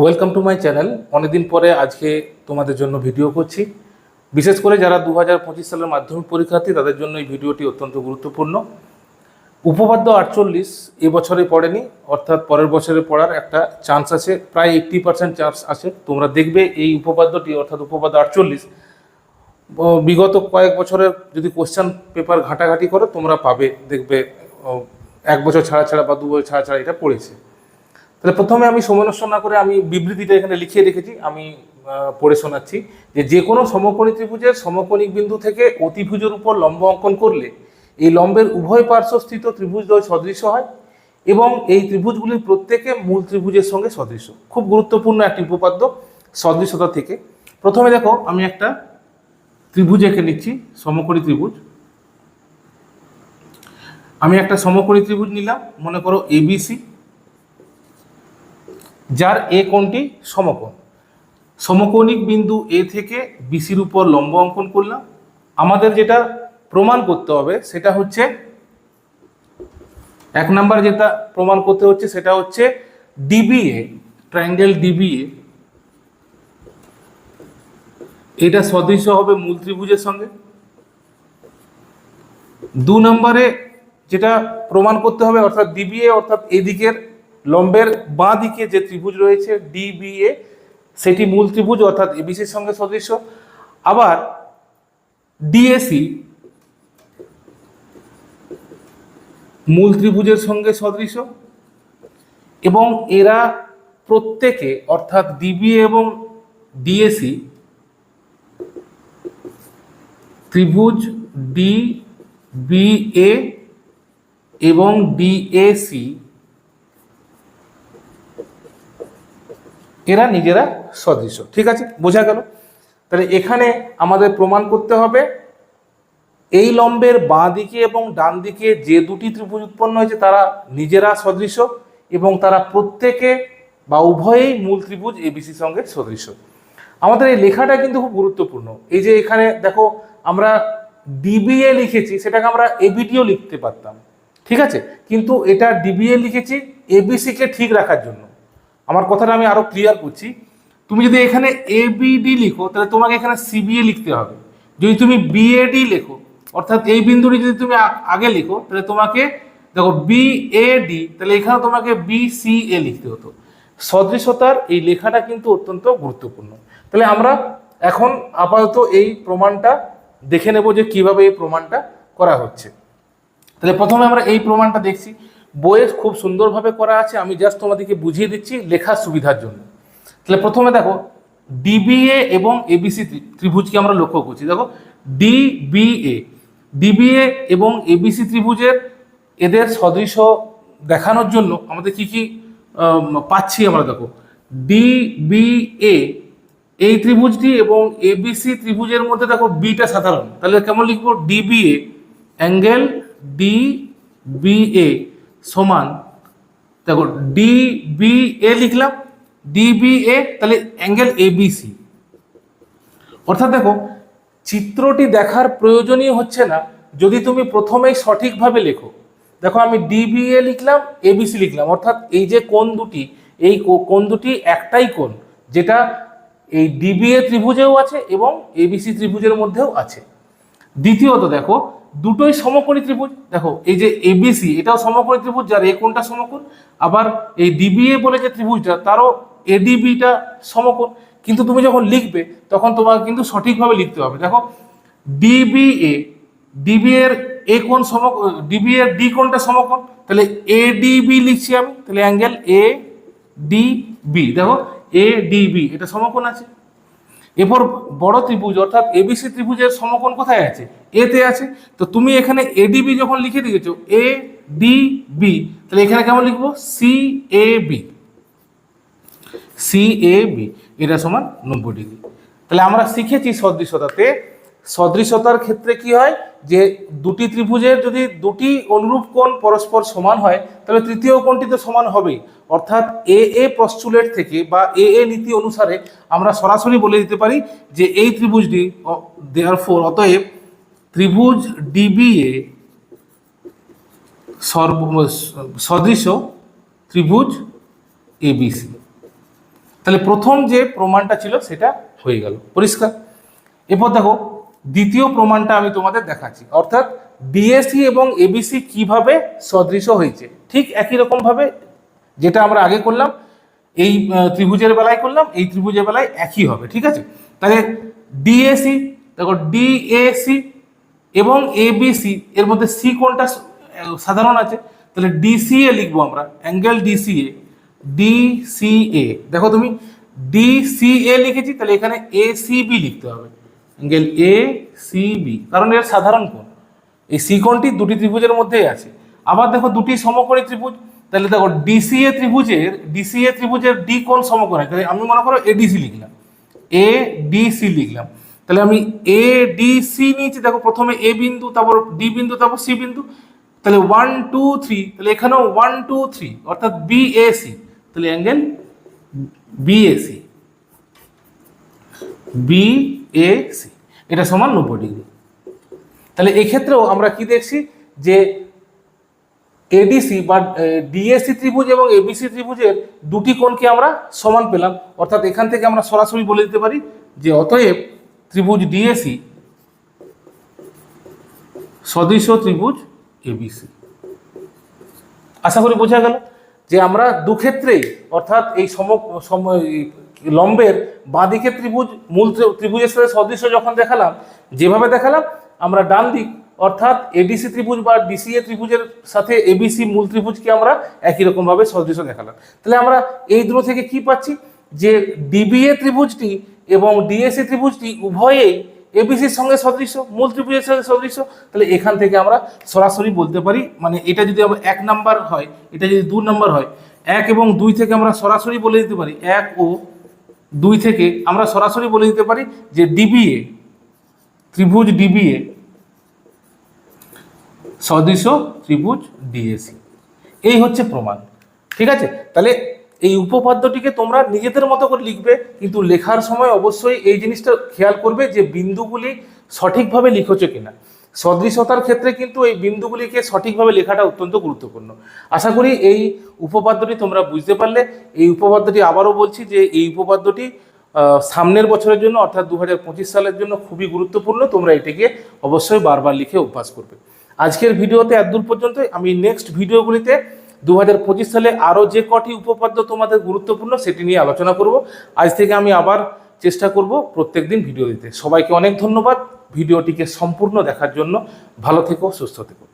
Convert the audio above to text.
Welcome to my channel অনেকদিন পরে আজকে তোমাদের জন্য ভিডিও করছি। বিশেষ করে যারা দু হাজার পঁচিশ সালের মাধ্যমিক পরীক্ষার্থী, তাদের জন্য এই ভিডিওটি অত্যন্ত গুরুত্বপূর্ণ। উপপাদ্য আটচল্লিশ এবছরে পড়েনি, অর্থাৎ পরের বছরে পড়ার একটা চান্স আছে, প্রায় এইট্টি পার্সেন্ট চান্স আছে। তোমরা দেখবে এই উপপাদ্যটি, অর্থাৎ উপপাদ্য আটচল্লিশ বিগত কয়েক বছরের যদি কোশ্চেন পেপার ঘাটাঘাটি করো, তোমরা পাবে, দেখবে এক বছর ছাড়া ছাড়া বা দু বছর ছাড়া ছাড়া এটা পড়েছে। তাহলে প্রথমে আমি নষ্ট না করে আমি বিবৃতিটা এখানে লিখিয়ে রেখেছি, আমি পড়ে শোনাচ্ছি যে যে কোনো সমকোণী ত্রিভুজের সমকোণিক বিন্দু থেকে অতিভুজের উপর লম্ব অঙ্কন করলে এই লম্বের উভয় পার্শ্বস্থিত ত্রিভুজদ্বয় সদৃশ্য হয় এবং এই ত্রিভুজগুলির প্রত্যেকে মূল ত্রিভুজের সঙ্গে সদৃশ্য। খুব গুরুত্বপূর্ণ একটি উপপাদ্য সদৃশতা থেকে। প্রথমে দেখো, আমি একটা ত্রিভুজ এঁকে নিচ্ছি, সমকোণী ত্রিভুজ। আমি একটা সমকোণী ত্রিভুজ নিলাম, মনে করো এবিসি যার এ কোণটি সমকোণ। সমকৌণিক বিন্দু এ থেকে বিসির উপর লম্ব অঙ্কন করলাম। আমাদের যেটা প্রমাণ করতে হবে সেটা হচ্ছে, এক নাম্বার যেটা প্রমাণ করতে হচ্ছে সেটা হচ্ছে ডিবিএ ট্রায়াঙ্গেল ডিবিএ এটা সদৃশ্য হবে মূল ত্রিভুজের সঙ্গে। দু নম্বরে যেটা প্রমাণ করতে হবে, অর্থাৎ ডিবিএ অর্থাৎ এদিকের লম্বের বাঁ দিকে যে ত্রিভুজ রয়েছে ডিবিএ সেটি মূল ত্রিভুজ, অর্থাৎ এবিসির সঙ্গে সদৃশ্য। আবার ডিএসি মূল ত্রিভুজের সঙ্গে সদৃশ এবং এরা প্রত্যেকে, অর্থাৎ ডিবিএ এবং ডিএসি ত্রিভুজ ডি বি এ এবং ডিএসি এরা নিজেরা সদৃশ্য ঠিক আছে? বোঝা গেল? তাহলে এখানে আমাদের প্রমাণ করতে হবে, এই লম্বের বাঁ দিকে এবং ডান দিকে যে দুটি ত্রিভুজ উৎপন্ন হয়েছে, তারা নিজেরা সদৃশ্য এবং তারা প্রত্যেকে বা উভয়েই মূল ত্রিভুজ এবিসির সঙ্গে সদৃশ্য আমাদের এই লেখাটা কিন্তু খুব গুরুত্বপূর্ণ। এই যে এখানে দেখো, আমরা ডিবিএ লিখেছি, সেটাকে আমরা এবিটিও লিখতে পারতাম। ঠিক আছে? কিন্তু এটা ডিবিএ লিখেছি এবিসিকে ঠিক রাখার জন্য। আমার কথাটা আমি আরও ক্লিয়ার করছি। তুমি যদি এখানে এবিডি লিখো, তাহলে তোমাকে এখানে সিবিএ লিখতে হবে। যদি তুমি বিএডি লেখো, অর্থাৎ এই বিন্দুটি যদি তুমি আগে লিখো, তাহলে তোমাকে, দেখো বিএডি তাহলে এখানে তোমাকে বিসিএ লিখতে হতো। সদৃশতার এই লেখাটা কিন্তু অত্যন্ত গুরুত্বপূর্ণ। তাহলে আমরা এখন আপাতত এই প্রমাণটা দেখে নেব যে কীভাবে এই প্রমাণটা করা হচ্ছে। তাহলে প্রথমে আমরা এই প্রমাণটা দেখছি। বইয়ে খুব সুন্দরভাবে করা আছে, আমি জাস্ট তোমাদেরকে বুঝিয়ে দিচ্ছি লেখার সুবিধার জন্য। তাহলে প্রথমে দেখো ডিবিএ এবং এবিসি ত্রিভুজকে আমরা লক্ষ্য করছি। দেখো ডিবিএ ডিবিএ এবং এবিসি ত্রিভুজের এদের সদৃশ দেখানোর জন্য আমাদের কি কি পাচ্ছি আমরা দেখো। ডিবিএ এই ত্রিভুজটি এবং এবিসি ত্রিভুজের মধ্যে দেখো বিটা সাধারণ। তাহলে কেমন লিখব? ডিবিএ অ্যাঙ্গেল ডি বিএ সমান, দেখো ডি বি এ লিখলাম ডি বি এ তাহলে অ্যাঙ্গেল এবিসি অর্থাৎ দেখো, চিত্রটি দেখার প্রয়োজনই হচ্ছে না, যদি তুমি প্রথমেই সঠিকভাবে লেখো। দেখো আমি ডিবিএ লিখলাম এবিসি লিখলাম, অর্থাৎ এই যে কোণ দুটি, এই কো- কোণ দুটি একটাই কোণ, যেটা এই ডিবিএ ত্রিভুজেও আছে এবং এবিসি ত্রিভুজের মধ্যেও আছে। দ্বিতীয়ত দেখো, দুটোই সমকোণী ত্রিভুজ। দেখো, এই যে এবিসি এটাও সমকোণী ত্রিভুজ, যার এ কোণটা সমকোণ, আবার এই ডিবিএ বলে যে ত্রিভুজটা, তারও এডিবিটা সমকোণ। কিন্তু তুমি যখন লিখবে, তখন তোমাকে কিন্তু সঠিকভাবে লিখতে হবে। দেখো ডিবিএ ডিবি এর এ কোণ সম ডিবি এর ডি কোণটা সমকোণ, তাহলে এডিবি লিখছি আমি, তাহলে অ্যাঙ্গেল এ ডিবি দেখো এ ডিবি এটা সমকোণ আছে। এরপর বড় ত্রিভুজ, অর্থাৎ এবিসি ত্রিভুজের সমকোণ কোথায় আছে? এতে আছে। তো তুমি এখানে এডিবি যখন লিখে দিয়েছ এ ডি বি তাহলে এখানে কেমন লিখব? C A B C A B এটা সমান নব্বই ডিগ্রি। তাহলে আমরা শিখেছি সদৃশতাতে সদৃশতার ক্ষেত্রে কি হয়? যে দুটি ত্রিভুজের যদি দুটি অনুরূপ কোণ পরস্পর সমান হয়, তাহলে তৃতীয় কোণটি তো সমান হবেই। অর্থাৎ এ এ প্রস্টুলেট থেকে বা এ এ নীতি অনুসারে আমরা সরাসরি বলে দিতে পারি যে এই ত্রিভুজটি দেয়ার ফোর অতএব ত্রিভুজ ডিবিএ সর্ব, সদৃশ ত্রিভুজ এবিসি। তাহলে প্রথম যে প্রমাণটা ছিল সেটা হয়ে গেল। পরিষ্কার? এরপর দেখো দ্বিতীয় প্রমাণটা আমি তোমাদের দেখাচ্ছি। অর্থাৎ ডিএসি এবং এবিসি কীভাবে সদৃশ হয়েছে, ঠিক একই রকম ভাবে যেটা আমরা আগে করলাম, এই ত্রিভুজের বেলায় করলাম, এই ত্রিভুজের বেলায় একই হবে, ঠিক আছে? তাহলে ডিএসি দেখো ডিএসি এবং এবিসি এর মধ্যে সি কোনটা সাধারণ আছে? তাহলে ডিসিএ লিখব আমরা, অ্যাঙ্গেল ডিসিএ ডিসিএ দেখো তুমি ডিসিএ লিখেছি, তাহলে এখানে এসিবি লিখতে হবে। অ্যাঙ্গেল এ সিবি কারণ এর সাধারণ কোণ। এই সি কোণটি দুটি ত্রিভুজের মধ্যেই আছে। আবার দেখো দুটি সমকোণী ত্রিভুজ। তাহলে দেখো ডিসিএ ত্রিভুজের ডিসিএ ত্রিভুজের ডি কোণ সমকোণী। তাহলে আমি মনে করো এডিসি লিখলাম। এ ডিসি লিখলাম। তাহলে আমি এ ডি সি নিয়েছি। দেখো প্রথমে এ বিন্দু, তারপর ডি বিন্দু, তারপর সি বিন্দু। তাহলে ওয়ান টু থ্রি তাহলে এখানেও ওয়ান টু থ্রি অর্থাৎ বিএসি তাহলে অ্যাঙ্গেল বিএসি বিএসি এটা সমান নব্বই ডিগ্রি। তাহলে এক্ষেত্রেও আমরা কি দেখছি যে এডিসি বা ডিএসি ত্রিভুজ এবং এবিসি ত্রিভুজের দুটি কোণকে আমরা সমান পেলাম। অর্থাৎ এখান থেকে আমরা সরাসরি বলে দিতে পারি যে অতএব ত্রিভুজ ডিএসি সদৃশ ত্রিভুজ এবিসি আশা করি বোঝা গেল যে আমরা দুক্ষেত্রেই অর্থাৎ এই সম লম্বের বাঁদিকে ত্রিভুজ, মূল ত্রি- ত্রিভুজের সাথে সদৃশ্য যখন দেখালাম, যেভাবে দেখালাম, আমরা ডান দিক, অর্থাৎ এডিসি ত্রিভুজ বা ডিসিএ ত্রিভুজের সাথে এবিসি মূল ত্রিভুজকে আমরা একই রকমভাবে সদৃশ্য দেখালাম। তাহলে আমরা এই দুটো থেকে কি পাচ্ছি? যে ডিবিএ ত্রিভুজটি এবং ডিএসি ত্রিভুজটি উভয়েই এবিসির সঙ্গে সদৃশ্য, মূল ত্রিভুজের সঙ্গে সদৃশ্য। তাহলে এখান থেকে আমরা সরাসরি বলতে পারি মানে এটা যদি আমরা এক নাম্বার হয়, এটা যদি দু নাম্বার হয়, এক এবং দুই থেকে আমরা সরাসরি বলে দিতে পারি, এক ও দুই থেকে আমরা সরাসরি বলে দিতে পারি যে ডিবিএ, ত্রিভুজ ডিবিএ সদৃশ ত্রিভুজ ডিএসি এই হচ্ছে প্রমাণ। ঠিক আছে? তাহলে এই উপপাদ্যটিকে তোমরা নিজেদের মতো করে লিখবে, কিন্তু লেখার সময় অবশ্যই এই জিনিসটা খেয়াল করবে যে বিন্দুগুলি সঠিকভাবে লিখেছো কিনা। সদৃশতার ক্ষেত্রে কিন্তু এই বিন্দুগুলিকে সঠিকভাবে লেখাটা অত্যন্ত গুরুত্বপূর্ণ। আশা করি এই উপপাদ্যটি তোমরা বুঝতে পারলে। এই উপপাদ্যটি আবারও বলছি যে এই উপপাদ্যটি সামনের বছরের জন্য অর্থাৎ দু হাজার পঁচিশ সালের জন্য খুবই গুরুত্বপূর্ণ। তোমরা এটিকে অবশ্যই বারবার লিখে অভ্যাস করবে। আজকের ভিডিওতে এতদূর পর্যন্ত আমি নেক্সট ভিডিওগুলিতে দু হাজার পঁচিশ সালে আরও যে কটি উপপাদ্য তোমাদের গুরুত্বপূর্ণ সেটি নিয়ে আলোচনা করব। আজ থেকে আমি আবার চেষ্টা করব প্রত্যেক দিন ভিডিও দিতে। সবাইকে অনেক ধন্যবাদ। ভিডিওটিকে সম্পূর্ণ দেখার জন্য ভালো থেকো, সুস্থ থেকো।